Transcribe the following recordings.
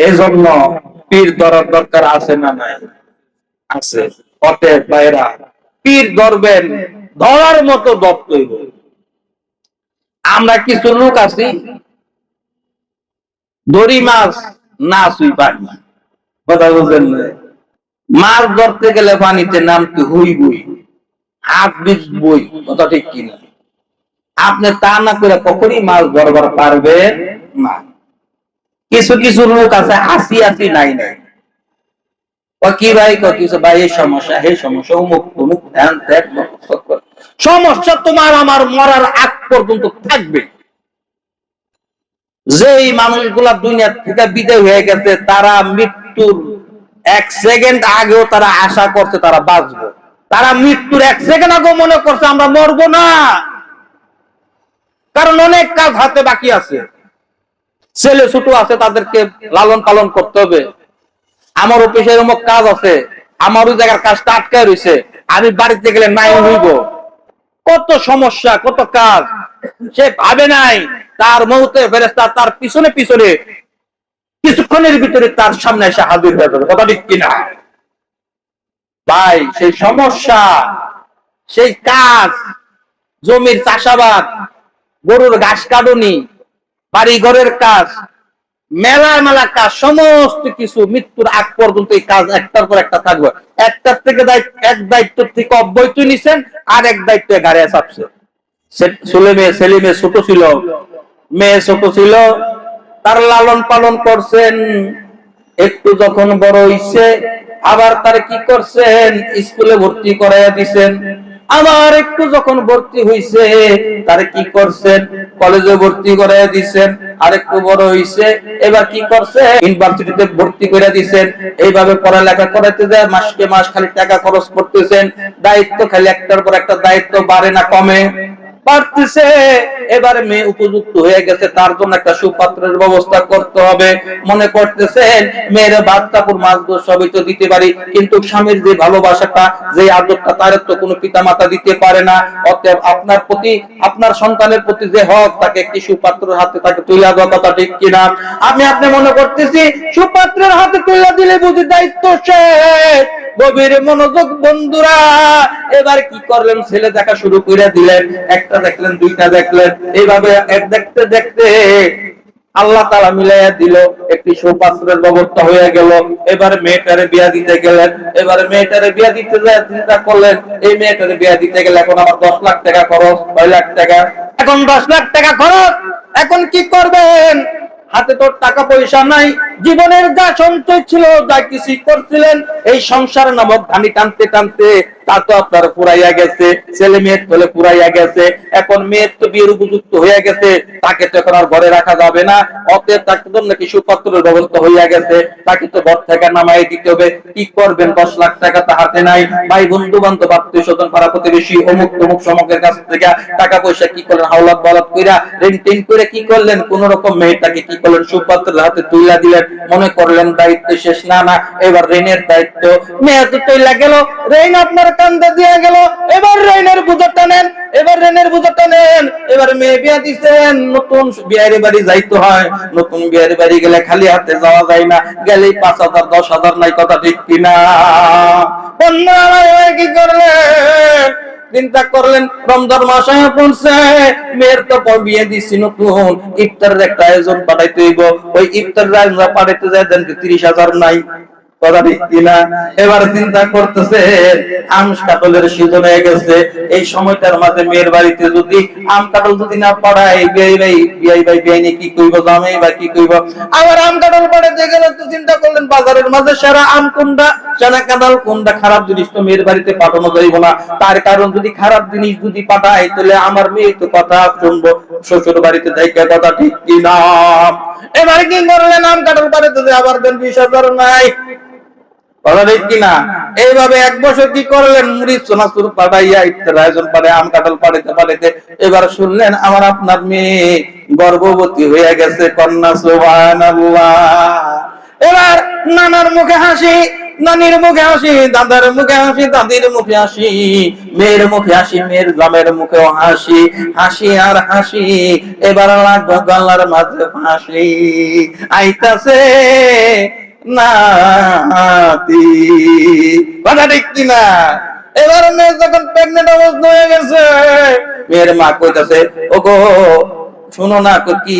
এই জন্য পীর ধরার দরকার আছে না নাই? আছে। অতএব ভাইরা পীর ধরবেন, ধরার মতো দপ্তইব আমরা কিছু লোক আছি, দড়ি মাছ না সুই পারি কথা বুঝলেন না? মাছ ধরতে গেলে পানিতে নামতে হুই বই হাত বীজ বই কথা ঠিক কিনা? আপনি তা না করে কখনই মাছ ধরবার পারবেন না। কিছু কিছু লোক আছে, হাসি হাসি নাই নাই। কি ভাই? কিছু ভাই, এই সমস্যা এই সমস্যা, অমুক অমুক ধ্যান সমস্যা তোমার আমার মরার আগ পর্যন্ত থাকবে। যেই মানুষগুলা দুনিয়া থেকে বিদায় হয়ে গেছে, তারা মৃত্যুর এক সেকেন্ড আগেও তারা আশা করছে তারা বাঁচবে। তারা মৃত্যুর এক সেকেন্ড আগেও মনে করছে আমরা মরবো না। কারণ অনেক কাজ হাতে বাকি আছে। ছেলে ছোট আছে, তাদেরকে লালন পালন করতে হবে। আমার অফিসে এরকম কাজ আছে, আমার ওই জায়গার কাজটা আটকায় রয়েছে আমি বাড়িতে গেলে নাই হইব। কত সমস্যা, কত কাজ, সে ভাবে নাই, তার মুহূর্তে ফেরেস্তা তার পিছনে পিছনে কিছুক্ষণের ভিতরে তার সামনে এসে হাজির হয়ে যাবে, কথা ঠিক কিনা? ভাই, সেই সমস্যা, সেই কাজ, জমির চাষাবাদ, গরুর ঘাস কাটুনি বাড়ি ঘরের কাজ মেলা মেলা কাজ, সমস্ত কিছু মৃত্যুর আগ পর্যন্ত এই কাজ একটার পর একটা থাকবে। একটার থেকে এক দায়িত্ব থেকে অব্যয়ত নিছেন, আর এক দায়িত্বে গাড়ি চাপছে। ছেলে মেয়ে ছেলে মেয়ে ছোট ছিল, মেয়ে ছোট ছিল, তার লালন পালন করছেন, একটু যখন বড় হইছে, আবার তার কি করছেন? স্কুলে ভর্তি করাইয়া দিছেন। আবার একটু যখন ভর্তি হইছে, তার কি করছেন? কলেজে ভর্তি করে দিছেন, আর একটু বড় হইছে, এবার কি করছে ইউনিভার্সিটিতে ভর্তি করে দিছেন, এইভাবে পড়ালেখা করাইতে যায়, মাসকে মাস খালি টাকা খরচ করতেছেন, দায়িত্ব খালি একটার পর একটা দায়িত্ব বাড়ে না, কমে। পারতেছে। এবারে মেয়ে উপযুক্ত হয়ে গেছে, তার জন্য একটা সুপাত্রের ব্যবস্থা করতে হবে। মনে করতেছেন, মেয়ের ভাত কাপড় মাছ সবই তো দিতে পারি, কিন্তু স্বামীর যে ভালোবাসাটা, যে আদরটা, তার তো কোনো পিতা মাতা দিতে পারে না। অতএব আপনার প্রতি, আপনার সন্তানের প্রতি যে হক, তাকে একটি সুপাত্রের হাতে তাকে তুলে দেওয়া কথা ঠিক কিনা? আমি আপনি মনে করতেছি, সুপাত্রের হাতে তুলে দিলে বুঝি দায়িত্ব শেষ। গভীর মনোযোগ বন্ধুরা, এবার কি করলেন? ছেলে দেখা শুরু করে দিলেন, একটা দেখলেন, দুইটা দেখলেন, এইভাবে এক দেখতে দেখতে আল্লাহ তালা মিলাইয়া দিল, একটি সুপাত্রের ব্যবস্থা হয়ে গেল। এবার মেয়েটারে বিয়া দিতে গেলেন, এবারে মেয়েটারে বিয়া দিতে চিন্তা করলেন, এই মেয়েটারে বিয়া দিতে গেলে এখন আমার দশ লাখ টাকা খরচ, ছয় লাখ টাকা। এখন দশ লাখ টাকা খরচ, এখন কি করবেন? হাতে তোর টাকা পয়সা নাই জীবনের যা সঞ্চয় ছিল, যা কিছু করছিলেন, এই সংসার নামক ধানি টানতে টানতে তা তো আপনার পুরাইয়া গেছে, ছেলে মেয়ের তোলে পুরাইয়া গেছে, এখন মেয়ের তো বিয়ের উপযুক্ত হইয়া গেছে, তাকে তো এখন আর ঘরে রাখা যাবে না, অতএব তাকে তো নাকি সুপত্রের ব্যবস্থা হইয়া গেছে, তাকে তো ঘর থেকে নামাই দিতে হবে, কি করবেন? দশ লাখ টাকা তো হাতে নাই, ভাই বন্ধু বান্ধব আত্মীয় স্বজন পাড়া প্রতিবেশী, অমুক তমুক সমকের কাছ থেকে টাকা পয়সা কি করলেন হাওলাত বালাত কইরা ঋণ টিন করে কি করলেন? কোন রকম মেয়েটাকে কি করলেন? সুপাত্রের হাতে তুইলা দিলেন মনে করলেন দায়িত্ব শেষ। না না, এবার ঋণের দায়িত্ব। মেয়ে তো তুইলা গেল, ঋণ আপনার কান্দে দিয়ে গেল। এবার ঋণের বুঝাটা নেন, এবার ঋণের বুঝাটা নেন। এবার মেয়ে বিয়া দিচ্ছেন নতুন বিয়ারে বাড়ি যাইতে হয়। নতুন বিয়ারে বাড়ি গেলে খালি হাতে যাওয়া যায় না। গেলেই পাঁচ হাজার, দশ হাজার নাই কথা ঠিক কিনা? বন্ধুরা আমার কি করলেন চিন্তা করলেন, রমজান মাস পড়ছে, মেয়ের তো বিয়ে দিচ্ছি নতুন, ইফতারের একটা আয়োজন পাঠাইতে হইব। ওই ইফতারের আয়োজন পাঠাইতে যায় দেন তিরিশ হাজার নাই? কথা ঠিক কিনা? এবার চিন্তা করতেছে, আম কাটলের সিজন হয়ে গেছে। এই সময়টার মাঝে মেয়ের বাড়িতে যদি আম কাটল যদি না পাড়ায়, বিয়াই ভাই বিয়াই ভাই কি কইব বা কি কইব? আবার আম কাটল পাড়াতে গেলে তো চিন্তা করলেন, বাজারের মাঝে সেরা আম কোনটা? কোনটা? খারাপ জিনিস তো মেয়ের বাড়িতে পাঠানো যাইব না। তার কারণ যদি খারাপ জিনিস যদি পাঠায়, তাহলে আমার মেয়ে তো কথা শুনব, শ্বশুর বাড়িতে যাইকা কথা ঠিক কিনা? এবার কি করলেন? আম কাটল পাড়াতে আবার দেন বিশ হাজার নাই। এবার শুনলেন আমার আপনার মেয়ে গর্ভবতী হয়ে গেছে, কন্যা সুবহানাল্লাহ। এবার নানার মুখে হাসি, নানির মুখে হাসি, দাদার মুখে হাসি, দাদির মুখে হাসি, মেয়ের মুখে হাসি, মেয়ের গ্রামের মুখেও হাসি হাসি আর হাসি। এবার লাগবে গলার মাঝে ফাঁসি। আইতাছে নাতি। কথা ঠিক এবার মেয়ে যখন প্রেগনেন্ট অবস্থা হয়ে গেছে, মেয়ের মা কইতাছে শুনো না কি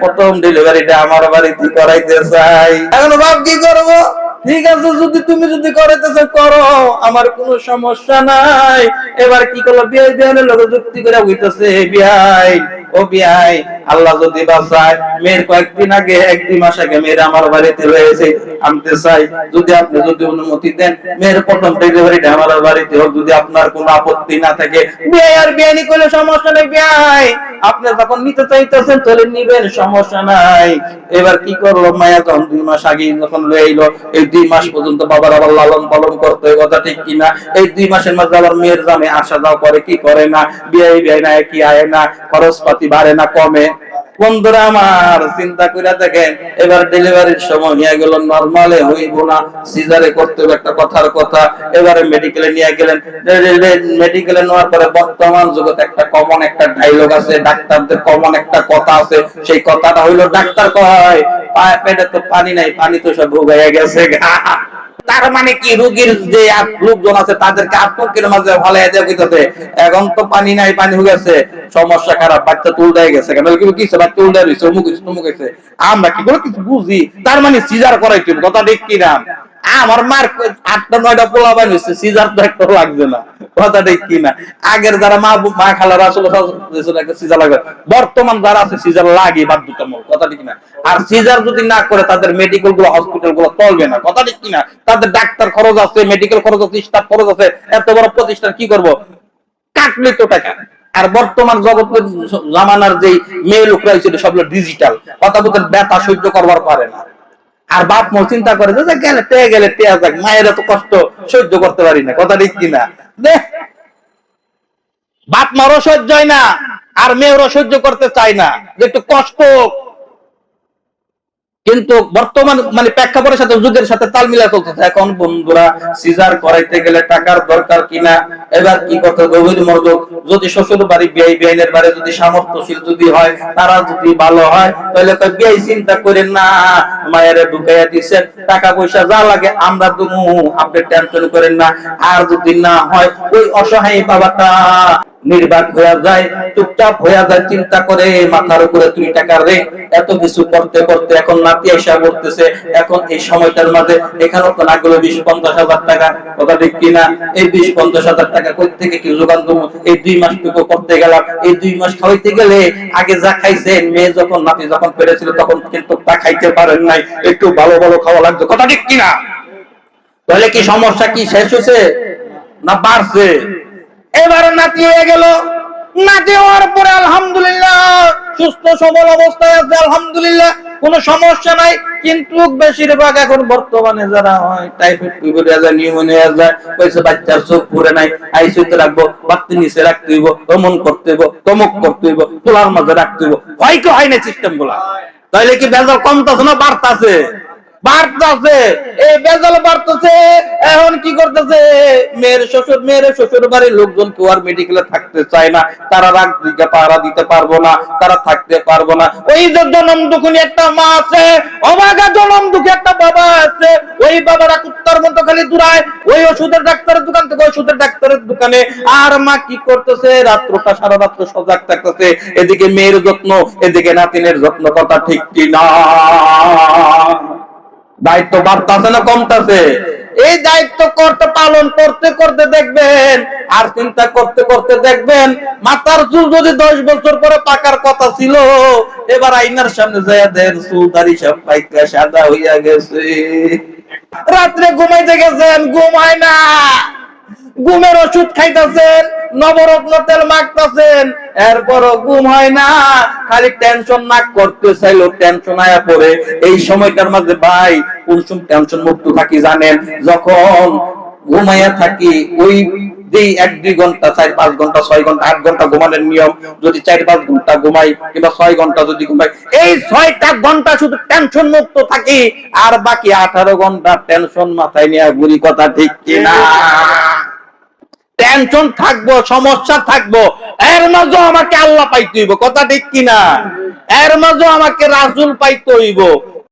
প্রথম ডেলিভারিটা আমার বাড়িতে করাইতে চাই। এখন বাপ কি করব? ঠিক আছে, যদি তুমি যদি করাইতে চাও, করো, আমার কোনো সমস্যা নাই। এবার কি করল? বিয়ে বিয়ানের লোক যুক্তি করে হইতেছে বিয়াই ও আল্লাহ যদি বাঁচায়, মেয়ের কয়েকদিন আগে, এক দুই মাস আগে মেয়ের আমার বাড়িতে রয়েছে, আনতে চাই যদি আপনি যদি অনুমতি দেন, মেয়ের প্রথম ডেলিভারিটা আমার বাড়িতে হোক, যদি আপনার কোনো আপত্তি না থাকে। বিয়ানি করলে সমস্যা নেই আপনি যখন নিতে চাইতেছেন, তাহলে নিবেন, সমস্যা নাই। এবার কি করল মায়া? তখন দুই মাস আগে যখন লয়ে এলো এই দুই মাস পর্যন্ত বাবার আবার লালন পালন করতে কথা ঠিক কিনা? এই দুই মাসের মধ্যে আবার মেয়ের জামে আসা যাওয়া করে, কি করে না? বিয়ে বিয়ে না, কি আয় না? খরচপাতি বাড়ে না, কমে। বন্ধুরা, আমার চিন্তা করে দেখেন, এবার ডেলিভারির সময় নিয়ে গেল নর্মালে হইব না। সিজারে করতে হবে একটা কথার কথা। এবারে মেডিকেলে নিয়ে গেলেন। মেডিকেলে নেওয়ার পরে বর্তমান জগতে একটা কমন একটা ডায়লগ আছে, ডাক্তারদের কমন একটা কথা আছে। সেই কথাটা হইল, ডাক্তার কয় পেটে তো পানি নাই, পানি তো সব ভোগাইয়া গেছে। তার মানে কি? রোগীর যে লোকজন আছে, তাদেরকে আত্মকের মাঝে ভালো দেওয়া এখন তো পানি নাই, পানি হয়ে গেছে সমস্যা খারাপ, বাচ্চা তুল দেয় গেছে। কেন? কি কিছু বাচ্চা দেয় রয়েছে অমুক কিছু তমুক হয়েছে আমরা কি করে কিছু বুঝি? তার মানে সিজার করাইতে কথা ঠিক কিনা? আমার মার আটটা, নয়টা পোলা বান হয়েছে সিজার তো একটা লাগবে না। কথা ঠিক কিনা? আগের যারা মা মা খালারা আসলে সিজার লাগবে। বর্তমান যারা আছে, সিজার লাগে বাধ্যতামূলক। কথা ঠিক কিনা? আর সিজার যদি না করে তাদের মেডিকেলগুলো হসপিটালগুলো চলবে না। কথা ঠিক কিনা? তাদের ডাক্তার খরচ আছে মেডিকেল খরচ আছে স্টাফ খরচ আছে, এত বড় প্রতিষ্ঠান কি করব? কাটলে তো টাকা। আর বর্তমান জগতের জামানার যে মেয়ে লোকরা হয়েছিল সব ডিজিটাল কথা বলতে ব্যথা সহ্য করবার পারে না। আর বাপ মা চিন্তা করে যে গেলে টেয়ে গেলে টেয়া যাক, মায়ের এত কষ্ট, সহ্য করতে পারি না। কথা ঠিক কিনা? বাপ মারও সহ্য হয় না, আর মেয়েরও সহ্য করতে চায় না। যে একটু কষ্ট। কিন্তু বর্তমান মানে প্রেক্ষাপটের সাথে যুগের সাথে তাল মিলা চলতেছে এখন বন্ধুরা সিজার করাইতে গেলে টাকার দরকার কিনা, এবার কি করতে গভীর মনোযোগ। যদি শ্বশুর বাড়ি বিয়াই বিয়াইনের বাড়ি যদি সামর্থ্যশীল যদি হয়, তারা যদি ভালো হয়, তাহলে তো বিয়াই চিন্তা করেন, না, মায়ের ঢুকাইয়া দিচ্ছেন টাকা পয়সা যা লাগে আমরা দুমু আপনি টেনশন করেন না। আর যদি না হয়, ওই অসহায় বাবাটা নির্বাক হয়ে যায়, চুপচাপ হয়ে যায়, চিন্তা করে মাথার উপরে দুই টাকার রে। এত কিছু করতে করতে এখন নাতি এসা করতেছে এখন এই সময়টার মাঝে এখানেও তো না গেলো বিশ পঞ্চাশ হাজার টাকা। কথা ঠিক কিনা এই বিশ পঞ্চাশ হাজার টাকা কই থেকে কি যোগান দেবো? এই দুই মাস টুকু করতে গেলাম। এই দুই মাস খাওয়াইতে গেলে আগে যা খাইছেন, মেয়ে যখন, নাতি যখন পেরেছিল তখন কিন্তু তা খাইতে পারেন নাই। একটু ভালো ভালো খাওয়া লাগতো। কথা ঠিক কিনা তাহলে কি সমস্যা কি শেষ হয়েছে না বাড়ছে? এবার নাতি হয়ে গেল। নাতি হওয়ার পরে আলহামদুলিল্লাহ সুস্থ, সবল অবস্থায় আছে, আলহামদুলিল্লাহ। কোনো সমস্যা নাই, কিন্তু বেশিরভাগ এখন বর্তমানে যারা হয় টাইফয়েড যায় নিউমোনিয়া যায় কইছে বাচ্চার চোখ পুরে নাই আইসিইউতে রাখব বাত্তি নিচে রাখতে হইব অমন করতে হইব তমক করতে হইব তোলার মাঝে রাখতে হইব। হয় কি হয় না সিস্টেমগুলা। তাইলে কি বেজাল কমতাছে না বাড়তাছে? বাড়তেছে এই বেজাল বাড়তেছে, এখন কি করতেছে? মেয়ের শ্বশুর মেয়ের শ্বশুর বাড়ির লোকজন কেউ আর মেডিকেলে থাকতে চায় না। তারা রাগ দিকে পাহারা দিতে পারব না, তারা থাকতে পারব না। ওই যে জনম একটা মা আছে, অবাগা জনম একটা বাবা আছে। ওই বাবারা কুত্তার মতো খালি দূরায়, ওই ওষুধের ডাক্তারের দোকান থেকে ওষুধের ডাক্তারের দোকানে। আর মা কি করতেছে? রাত্রটা সারা রাত্র সজাগ থাকতেছে। এদিকে মেয়ের যত্ন, এদিকে নাতিনের যত্ন, কথা ঠিক কি না দায়িত্ব বাড়তেছে না কমতেছে? এই দায়িত্ব করতে, পালন করতে করতে দেখবেন, আর চিন্তা করতে করতে দেখবেন, মাথার চুল যদি দশ বছর পরে পাকার কথা ছিল, এবার আইনার সামনে যায় দেন চুল দাড়ি সব পাইকা সাদা হইয়া গেছে। রাত্রে ঘুমাইতে গেছেন, ঘুমায় না। ঘুমের ওষুধ খাইতেছেন, নবরত্ন তেল মাখতেছেন, এরপরও ঘুম হয় না, খালি টেনশন না করতে চাইলো টেনশন আয়া পড়ে। এই সময়টার মাঝে ভাই, কোন টেনশন মুক্ত থাকি জানেন? যখন ঘুমাইয়া থাকি, ওই যেই এক, দুই ঘণ্টা, চার, পাঁচ ঘণ্টা, ছয় ঘণ্টা, আট ঘণ্টা ঘুমানোর নিয়ম, যদি চার, পাঁচ ঘণ্টা ঘুমাই, কিংবা ছয় ঘণ্টা যদি ঘুমাই, এই ছয়টা ঘণ্টা শুধু টেনশন মুক্ত থাকি, আর বাকি আঠারো ঘণ্টা টেনশন মাথায় নিয়ে ঘুরি কথা ঠিক কিনা? টেনশন থাকব, সমস্যা থাকব। এর মাঝেও আমাকে আল্লাহ পাইতে হইব, কথা ঠিক কিনা? এর মাঝেও আমাকে রাসুল পাইতে হইব।